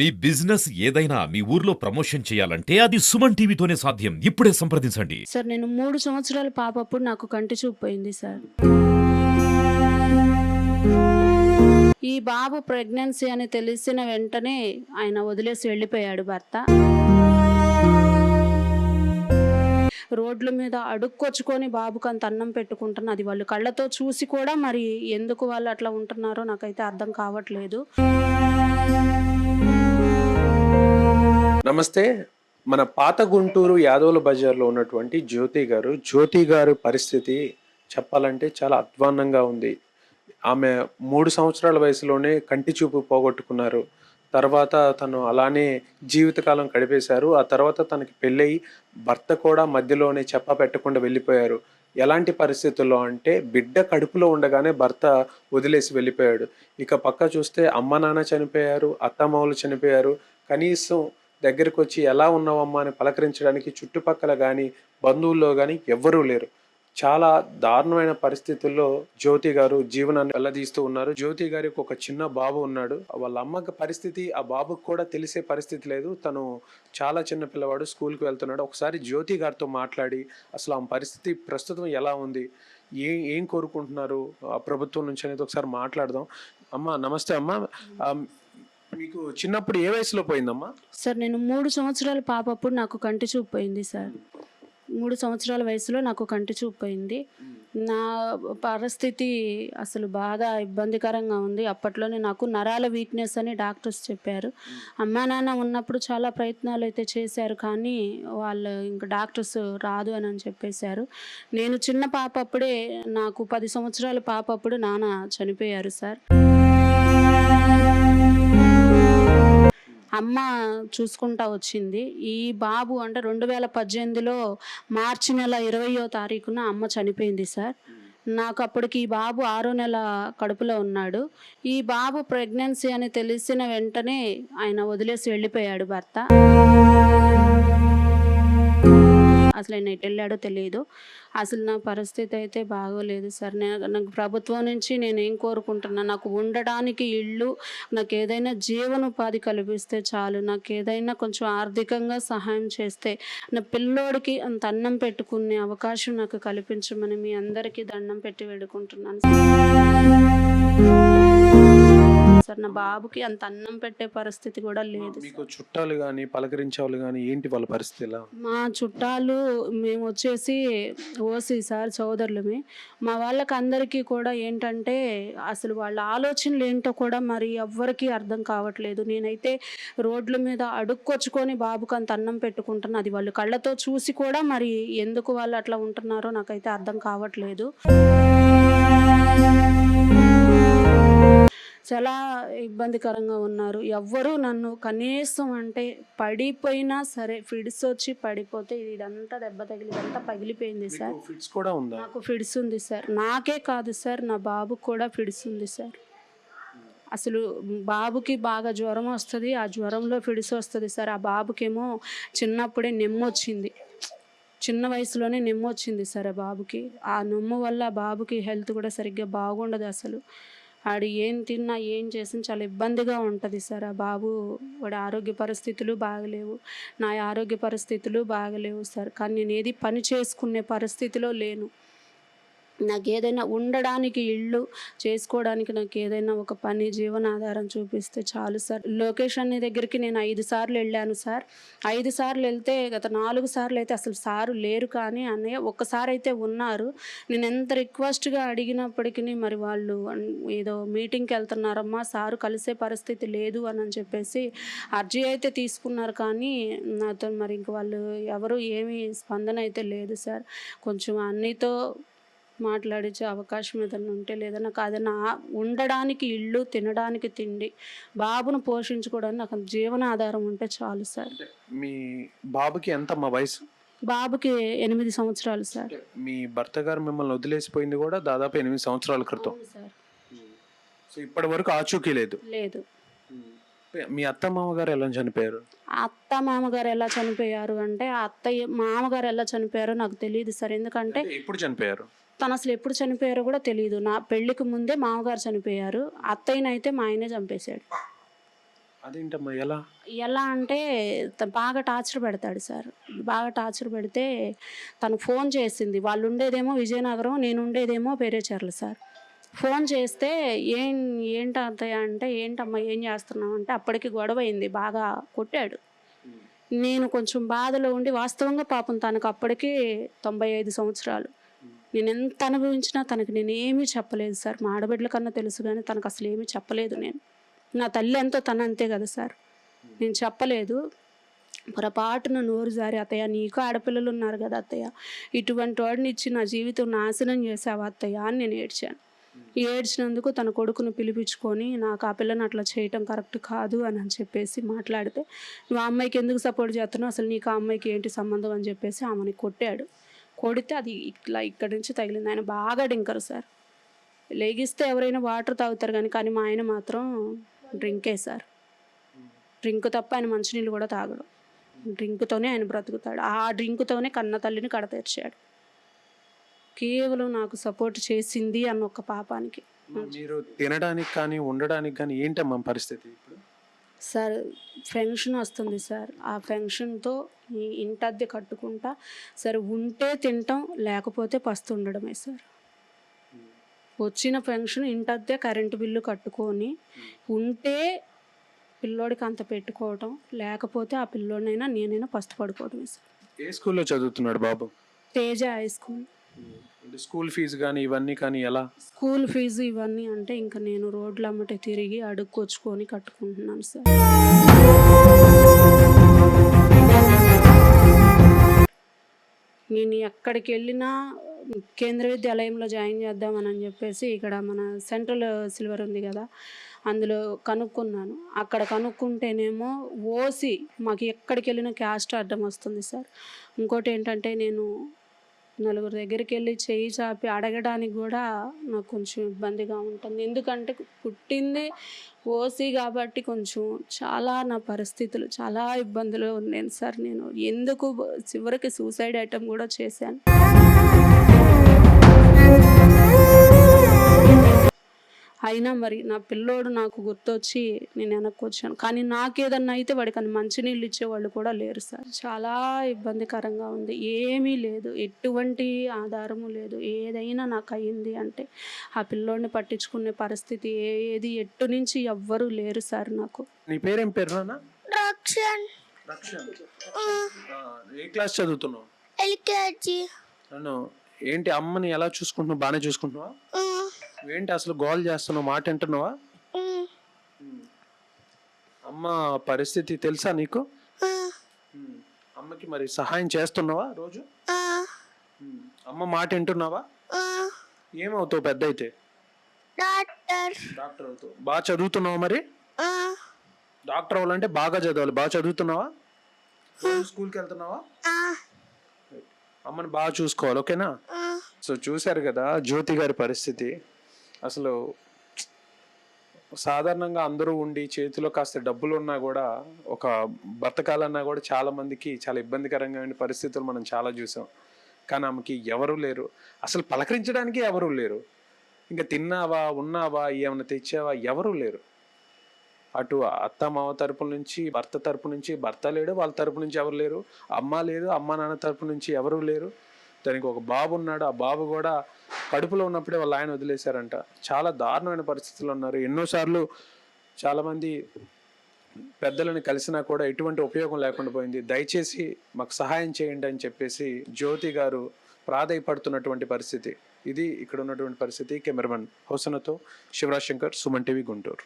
మీ business ఏదైనా మీ ఊర్లో promotion చేయాలంటే అది సుమన్ టీవీతోనే సాధ్యం. ఇప్పుడే సంప్రదించండి. సార్ నేను మూడు సంవత్సరాల పాపప్పుడు నాకు కంటి చూపు పోయింది సార్. ఈ బాబు ప్రెగ్నెన్సీ అని తెలిసిన వెంటనే ఆయన వదిలేసి వెళ్ళిపోయాడు భర్త. రోడ్ల మీద అడుక్కొచ్చుకొని బాబుకు అంత అన్నం పెట్టుకుంటున్న అది వాళ్ళు కళ్ళతో చూసి కూడా మరి ఎందుకు వాళ్ళు అట్లా ఉంటున్నారో నాకైతే అర్థం కావట్లేదు. నమస్తే. మన పాత గుంటూరు యాదవుల బజార్లో ఉన్నటువంటి జ్యోతి గారు. జ్యోతి గారి పరిస్థితి చెప్పాలంటే చాలా అధ్వాన్నంగా ఉంది. ఆమె మూడు సంవత్సరాల వయసులోనే కంటి చూపు పోగొట్టుకున్నారు. తర్వాత తను అలానే జీవితకాలం గడిపేశారు. ఆ తర్వాత తనకి పెళ్ళయి భర్త కూడా మధ్యలోనే చెప్ప పెట్టకుండా వెళ్ళిపోయారు. ఎలాంటి పరిస్థితుల్లో అంటే బిడ్డ కడుపులో ఉండగానే భర్త వదిలేసి వెళ్ళిపోయాడు. ఇక పక్క చూస్తే అమ్మ నాన్న చనిపోయారు అత్తమామలు చనిపోయారు కనీసం దగ్గరకు వచ్చి ఎలా ఉన్నావమ్మా అని పలకరించడానికి చుట్టుపక్కల కానీ బంధువుల్లో కానీ ఎవ్వరూ లేరు. చాలా దారుణమైన పరిస్థితుల్లో జ్యోతి గారు జీవనాన్ని వెళ్ళదీస్తూ ఉన్నారు. జ్యోతి గారికి ఒక చిన్న బాబు ఉన్నాడు. వాళ్ళ అమ్మకి పరిస్థితి ఆ బాబుకి కూడా తెలిసే పరిస్థితి లేదు. తను చాలా చిన్న పిల్లవాడు స్కూల్కి వెళ్తున్నాడు. ఒకసారి జ్యోతి గారితో మాట్లాడి అసలు ఆమె పరిస్థితి ప్రస్తుతం ఎలా ఉంది? ఏ ఏం కోరుకుంటున్నారు? ఆ ప్రభుత్వం నుంచి అనేది ఒకసారి మాట్లాడదాం. అమ్మ నమస్తే అమ్మ. మీకు చిన్నప్పుడు ఏ వయసులో పోయిందమ్మా? సార్ నేను మూడు సంవత్సరాల పాపప్పుడు నాకు కంటి చూపు పోయింది సార్. మూడు సంవత్సరాల వయసులో నాకు కంటి చూపు పోయింది. నా పరిస్థితి అసలు బాగా ఇబ్బందికరంగా ఉంది. అప్పట్లోనే నాకు నరాల వీక్నెస్ అని డాక్టర్స్ చెప్పారు. అమ్మా నాన్న ఉన్నప్పుడు చాలా ప్రయత్నాలు అయితే చేశారు కానీ వాళ్ళు ఇంకా డాక్టర్స్ రాదు అని అని చెప్పేశారు. నేను చిన్న పాప అప్పుడే నాకు పది సంవత్సరాల పాప అప్పుడు నాన్న చనిపోయారు సార్. అమ్మ చూసుకుంటా వచ్చింది. ఈ బాబు అంటే రెండు వేల పద్దెనిమిదిలో మార్చి నెల ఇరవయో తారీఖున అమ్మ చనిపోయింది సార్. నాకు అప్పటికి ఈ బాబు ఆరో నెల కడుపులో ఉన్నాడు. ఈ బాబు ప్రెగ్నెన్సీ అని తెలిసిన వెంటనే ఆయన వదిలేసి వెళ్ళిపోయాడు భర్త. అసలు ఆయన ఎటు వెళ్ళాడో తెలియదు అసలు నా పరిస్థితి అయితే బాగోలేదు సార్. నేను నాకు ప్రభుత్వం నుంచి నేను ఏం కోరుకుంటున్నా నాకు ఉండడానికి ఇల్లు నాకు ఏదైనా జీవనోపాధి కల్పిస్తే చాలు నాకు ఏదైనా కొంచెం ఆర్థికంగా సహాయం చేస్తే నా పిల్లోడికి అంత అన్నం పెట్టుకునే అవకాశం నాకు కల్పించమని మీ అందరికీ దండం పెట్టి వేడుకుంటున్నాను సార్ నా బాబుకి అంత అన్నం పెట్టే పరిస్థితి కూడా లేదు మీకు చుట్టాలు కానీ పలకరించే వాళ్ళు కానీ ఏంటి వాళ్ళ పరిస్థితి ఎలా? మా చుట్టాలు మేము వచ్చేసి ఓసి సార్ సోదరులమే. మా వాళ్ళకి అందరికీ కూడా ఏంటంటే అసలు వాళ్ళ ఆలోచనలు ఏంటో కూడా మరి ఎవ్వరికీ అర్థం కావట్లేదు. నేనైతే రోడ్ల మీద అడుక్కొచ్చుకొని బాబుకు అంత అన్నం పెట్టుకుంటున్నా అది వాళ్ళు కళ్ళతో చూసి కూడా మరి ఎందుకు వాళ్ళు అట్లా ఉంటున్నారో నాకైతే అర్థం కావట్లేదు. చాలా ఇబ్బందికరంగా ఉన్నారు. ఎవ్వరూ నన్ను కనీసం అంటే పడిపోయినా సరే ఫిడ్స్ వచ్చి పడిపోతే ఇదంతా దెబ్బ తగిలి ఇదంతా పగిలిపోయింది సార్. ఫిట్స్ కూడా ఉందా? నాకు ఫిడ్స్ ఉంది సార్. నాకే కాదు సార్ నా బాబుకు కూడా ఫిడ్స్ ఉంది సార్. అసలు బాబుకి బాగా జ్వరం వస్తుంది ఆ జ్వరంలో ఫిడ్స్ వస్తుంది సార్. ఆ బాబుకేమో చిన్నప్పుడే నెమ్ము వచ్చింది. చిన్న వయసులోనే నెమ్ము వచ్చింది సార్ ఆ బాబుకి. ఆ నొమ్ము వల్ల బాబుకి హెల్త్ కూడా సరిగ్గా బాగుండదు అసలు. ఆడు ఏం తిన్నా ఏం చేసినా చాలా ఇబ్బందిగా ఉంటుంది సార్. ఆ బాబు వాడి ఆరోగ్య పరిస్థితులు బాగలేవు. నా ఆరోగ్య పరిస్థితులు బాగలేవు సార్. కానీ నేను ఏది పని చేసుకునే పరిస్థితిలో లేను. నాకు ఏదైనా ఉండడానికి ఇల్లు చేసుకోవడానికి నాకు ఏదైనా ఒక పని జీవనాధారం చూపిస్తే చాలు సార్. లొకేషన్ దగ్గరికి నేను ఐదు సార్లు వెళ్ళాను సార్. ఐదు సార్లు వెళ్తే గత నాలుగు సార్లు అయితే అసలు సారు లేరు కానీ అన్నయ్య ఒక్కసారి అయితే ఉన్నారు. నేను ఎంత రిక్వెస్ట్గా అడిగినప్పటికీ మరి వాళ్ళు ఏదో మీటింగ్కి వెళ్తున్నారమ్మా సారు కలిసే పరిస్థితి లేదు అని అని చెప్పేసి అర్జీ అయితే తీసుకున్నారు కానీ నాతో మరి ఇంక వాళ్ళు ఎవరు ఏమీ స్పందన అయితే లేదు సార్. కొంచెం అన్నితో మాట్లాడించే అవకాశం ఏదైనా ఉంటే లేదా నాకు ఏదైనా ఆ- ఉండడానికి ఇల్లు తినడానికి తిండి బాబును పోషించుకోవడానికి నాకు జీవనాధారం ఉంటే చాలు సార్. మీ బాబుకి ఎంత మా వయసు? బాబుకి ఎనిమిది సంవత్సరాలు సార్. మీ భర్త గారు మిమ్మల్ని వదిలేసిపోయింది కూడా దాదాపు ఎనిమిది సంవత్సరాల క్రితం. సార్. సో ఇప్పటి వరకు ఆచూకీ లేదు. లేదు. మీ అత్త మామ గారు ఎలా చనిపోయారు? అత్త మామగారు ఎలా చనిపోయారు అంటే అత్తయ్య మామగారు ఎలా చనిపోయారో నాకు తెలియదు సార్. ఎందుకంటే అంటే ఎప్పుడు చనిపోయారు? తను అసలు ఎప్పుడు చనిపోయారో కూడా తెలియదు నా పెళ్ళికి ముందే మామగారు చనిపోయారు. అత్తయ్యనైతే మా ఆయనే చంపేశాడు. అదేంటమ్మా ఎలా? ఎలా అంటే త- బాగా టార్చర్ పెడతాడు సార్. బాగా టార్చర్ పెడితే తను ఫోన్ చేసింది. వాళ్ళు ఉండేదేమో విజయనగరం నేను ఉండేదేమో పేరేచర్ల సార్. ఫోన్ చేస్తే ఏం ఏంటి అత్తయ్య అంటే ఏంటమ్మా ఏం చేస్తున్నావు అంటే అప్పటికి గొడవ అయింది బాగా కొట్టాడు. నేను కొంచెం బాధలో ఉండి వాస్తవంగా పాపం తనకు అప్పటికి తొంభై ఐదు సంవత్సరాలు. నేను ఎంత అనుభవించినా తనకి నేనేమీ చెప్పలేదు సార్. మా ఆడబిడ్డల కన్నా తెలుసు కానీ తనకు అసలు ఏమీ చెప్పలేదు నేను. నా తల్లి ఎంతో తన అంతే కదా సార్. నేను చెప్పలేదు. పొరపాటున నోరు జారి అత్తయ్య నీకు ఆడపిల్లలు ఉన్నారు కదా అత్తయ్య. ఇటువంటి వాడిని ఇచ్చి నా జీవితం నాశనం చేసావా అత్తయ్య? అని నేను ఏడ్చాను. ఏడ్చినందుకు తన కొడుకును పిలిపించుకొని నాకు ఆ పిల్లని అట్లా చేయటం కరెక్ట్ కాదు అని అని చెప్పేసి మాట్లాడితే నువ్వు ఆ అమ్మాయికి ఎందుకు సపోర్ట్ చేస్తున్నావు? అసలు నీకు ఆ అమ్మాయికి ఏంటి సంబంధం? అని చెప్పేసి ఆమెని కొట్టాడు. కొడితే అది ఇట్లా ఇక్కడి నుంచి తగిలింది. ఆయన బాగా డింకరు సార్. లేగిస్తే ఎవరైనా వాటర్ తాగుతారు కానీ కానీ మా ఆయన మాత్రం డ్రింకే సార్. డ్రింక్ తప్ప ఆయన మంచినీళ్ళు కూడా తాగడు. డ్రింక్తోనే ఆయన బ్రతుకుతాడు. ఆ డ్రింక్తోనే కన్న తల్లిని కడతీర్చాడు కేవలం నాకు సపోర్ట్ చేసింది అన్న ఒక పాపానికి. మీరు తినడానికి కానీ ఉండడానికి కానీ ఏంటమ్మా పరిస్థితి? సార్ ఫెన్షన్ వస్తుంది సార్. ఆ ఫెన్షన్తో ఇంటద్దె కట్టుకుంటా సరే ఉంటే తింటాం లేకపోతే పస్తు ఉండడమే సార్. వచ్చిన ఫెన్షన్ ఇంటద్దె కరెంటు బిల్లు కట్టుకొని ఉంటే పిల్లోడికి అంత పెట్టుకోవటం లేకపోతే ఆ పిల్లోడినైనా నేనైనా పస్తు పడుకోవడమే సార్. ఏ స్కూల్లో చదువుతున్నాడు బాబు? Teja high school. అంటే స్కూల్ ఫీజు కానీ ఇవన్నీ కానీ ఎలా? స్కూల్ ఫీజు ఇవన్నీ అంటే ఇంకా నేను రోడ్ల అమ్మటే తిరిగి అడుక్కొచ్చుకొని కట్టుకుంటున్నాను సార్. నేను ఎక్కడికి వెళ్ళినా కేంద్ర విద్యాలయంలో జాయిన్ చేద్దామని అని చెప్పేసి ఇక్కడ మన సెంట్రల్ సిల్వర్ ఉంది కదా అందులో కనుక్కున్నాను. అక్కడ కనుక్కుంటేనేమో ఓసి మాకు ఎక్కడికి వెళ్ళినా క్యాస్ట్ అడ్డం వస్తుంది సార్. ఇంకోటి ఏంటంటే నేను నలుగురు దగ్గరికి వెళ్ళి చేయి చాపి అడగడానికి కూడా నాకు కొంచెం ఇబ్బందిగా ఉంటుంది. ఎందుకంటే పుట్టింది ఓసీ కాబట్టి కొంచెం చాలా నా పరిస్థితులు చాలా ఇబ్బందులు ఉన్నాను సార్. నేను ఎందుకు చివరికి సూసైడ్ ఐటమ్ కూడా చేశాను. అయినా మరి నా పిల్లోడు నాకు గుర్తొచ్చి నేను వెనక్కి వచ్చాను. కానీ నాకేదన్నా అయితే వాడికి అని మంచినీళ్ళు ఇచ్చేవాళ్ళు కూడా లేరు సార్. చాలా ఇబ్బందికరంగా ఉంది. ఏమీ లేదు. ఎటువంటి ఆధారము లేదు. ఏదైనా నాకు అయ్యింది అంటే ఆ పిల్లోడిని పట్టించుకునే పరిస్థితి ఏది ఎటు నుంచి ఎవ్వరూ లేరు సార్ నాకు. నీ పేరేం పేరు నాన్న? రక్షణ్ రక్షణ్ ఏ క్లాస్ చదువుతున్నావు? ఎల్కేజీ. ఏంటి అమ్మని ఎలా చూసుకుంటున్నావు? బాగానే చూసుకుంటున్నావా? ఏంటి అసలు గోల్ చేస్తున్నావు? మాట వింటున్నావా? అమ్మ పరిస్థితి తెలుసా నీకు. అమ్మకి మరి సహాయం చేస్తున్నావా రోజు. అమ్మ మాట వింటున్నావా? ఏమవుతావు పెద్ద అయితే డాక్టర్ అవుతావు. బాగా చదువుతున్నావా మరి? డాక్టర్ అవ్వాలంటే బాగా చదవాలి. బాగా చదువుతున్నావా? స్కూల్కి వెళ్తున్నావా? అమ్మని బాగా చూసుకోవాలి ఓకేనా? సో చూశారు కదా జ్యోతి గారి పరిస్థితి. అసలు సాధారణంగా అందరూ ఉండి చేతిలో కాస్త డబ్బులు ఉన్నా కూడా ఒక బతకాలన్నా కూడా చాలా మందికి చాలా ఇబ్బందికరంగా ఉండే పరిస్థితులు మనం చాలా చూసాం. కానీ ఆమెకి ఎవరూ లేరు. అసలు పలకరించడానికి ఎవరూ లేరు. ఇంకా తిన్నావా ఉన్నావా ఏమైనా తెచ్చావా ఎవరూ లేరు. అటు అత్త మామ తరపు నుంచి భర్త తరపు నుంచి భర్త లేడు వాళ్ళ తరపు నుంచి ఎవరు లేరు. అమ్మ లేదు అమ్మ నాన్న తరపు నుంచి ఎవరూ లేరు. దానికి ఒక బాబు ఉన్నాడు. ఆ బాబు కూడా కడుపులో ఉన్నప్పుడే వాళ్ళ ఆయన వదిలేశారంట. చాలా దారుణమైన పరిస్థితులు ఉన్నారు. ఎన్నోసార్లు చాలామంది పెద్దలను కలిసినా కూడా ఎటువంటి ఉపయోగం లేకుండా పోయింది. దయచేసి మాకు సహాయం చేయండి అని చెప్పేసి జ్యోతి గారు ప్రాధాయపడుతున్నటువంటి పరిస్థితి. ఇది ఇక్కడ ఉన్నటువంటి పరిస్థితి. కెమెరామెన్ హోసనతో శివరాజ్ శంకర్ సుమన్ టీవీ గుంటూరు.